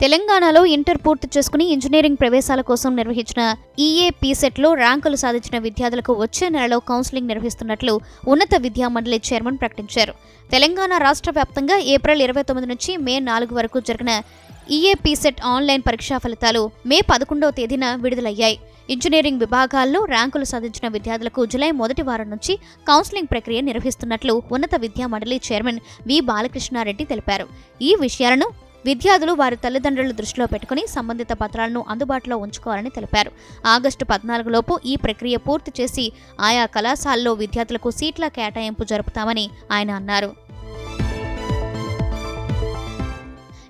తెలంగాణలో ఇంటర్ పూర్తి చేసుకుని ఇంజనీరింగ్ ప్రవేశాల కోసం నిర్వహించిన ఈఏ పీసెట్లో ర్యాంకులు సాధించిన విద్యార్థులకు వచ్చే నెలలో కౌన్సిలింగ్ నిర్వహిస్తున్నట్లు ఉన్నత విద్యా మండలి చైర్మన్ ప్రకటించారు. తెలంగాణ రాష్ట్ర వ్యాప్తంగా ఏప్రిల్ ఇరవై తొమ్మిది నుంచి మే నాలుగు వరకు జరిగిన ఈఏ పీసెట్ ఆన్లైన్ పరీక్షా ఫలితాలు మే పదకొండవ తేదీన విడుదలయ్యాయి. ఇంజనీరింగ్ విభాగాల్లో ర్యాంకులు సాధించిన విద్యార్థులకు జులై మొదటి వారం నుంచి కౌన్సిలింగ్ ప్రక్రియ నిర్వహిస్తున్నట్లు ఉన్నత విద్యా మండలి చైర్మన్ వి బాలకృష్ణారెడ్డి తెలిపారు. ఈ విషయాలను విద్యార్థులు వారి తల్లిదండ్రుల దృష్టిలో పెట్టుకుని సంబంధిత పత్రాలను అందుబాటులో ఉంచుకోవాలని తెలిపారు. ఆగస్టు పద్నాలుగులోపు ఈ ప్రక్రియ పూర్తి చేసి ఆయా కళాశాలలో విద్యార్థులకు సీట్ల కేటాయింపు జరుపుతామని ఆయన అన్నారు.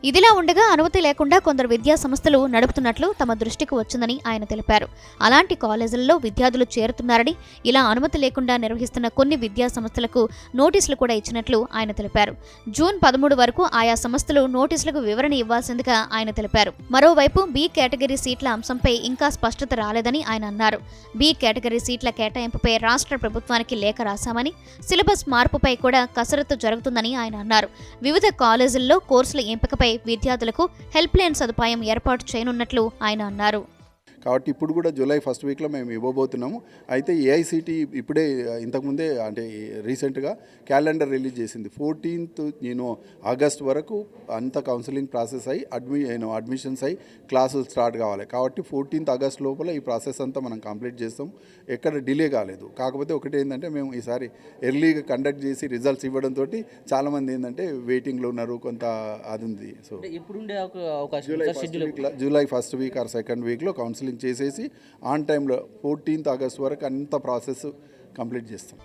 ఇదిలా ఉండగా అనుమతి లేకుండా కొందరు విద్యా సంస్థలు నడుపుతున్నట్లు తమ దృష్టికి వచ్చిందని ఆయన తెలిపారు. అలాంటి కాలేజీలలో విద్యార్థులు చేరుతున్నారని ఇలా అనుమతి లేకుండా నిర్వహిస్తున్న కొన్ని విద్యా సంస్థలకు నోటీసులు కూడా ఇచ్చినట్లు ఆయన తెలిపారు. జూన్ పదమూడు వరకు ఆయా సంస్థలు నోటీసులకు వివరణ ఇవ్వాల్సిందిగా ఆయన తెలిపారు. మరోవైపు బి కేటగిరీ సీట్ల అంశంపై ఇంకా స్పష్టత రాలేదని ఆయన అన్నారు. బి కేటగిరీ సీట్ల కేటాయింపుపై రాష్ట్ర ప్రభుత్వానికి లేఖ రాశామని సిలబస్ మార్పుపై కూడా కసరత్తు జరుగుతుందని ఆయన అన్నారు. వివిధ కాలేజీల్లో కోర్సుల ఎంపికపై విద్యార్థులకు హెల్ప్ లైన్ సదుపాయం ఏర్పాటు చేయనున్నట్లు ఆయన అన్నారు. కాబట్టి ఇప్పుడు కూడా జూలై ఫస్ట్ వీక్లో మేము ఇవ్వబోతున్నాము. అయితే ఏఐసిటి ఇప్పుడే ఇంతకుముందే అంటే రీసెంట్గా క్యాలెండర్ రిలీజ్ చేసింది. ఫోర్టీన్త్ నేను ఆగస్ట్ వరకు అంత కౌన్సిలింగ్ ప్రాసెస్ అయ్యి అడ్మి నేను అడ్మిషన్స్ అయ్యి క్లాసులు స్టార్ట్ కావాలి. కాబట్టి ఫోర్టీన్త్ ఆగస్ట్ లోపల ఈ ప్రాసెస్ అంతా మనం కంప్లీట్ చేస్తాం. ఎక్కడ డిలే కాలేదు. కాకపోతే ఒకటి ఏంటంటే మేము ఈసారి ఎర్లీగా కండక్ట్ చేసి రిజల్ట్స్ ఇవ్వడంతో చాలామంది ఏంటంటే వెయిటింగ్లో ఉన్నారు కొంత అది ఉంది. So July first July first week or second వీక్లో కౌన్సిలింగ్ చేసేసి ఆన్ టైంలో ఫోర్టీన్త్ ఆగస్ట్ వరకు అంత ప్రాసెస్ కంప్లీట్ చేస్తాం.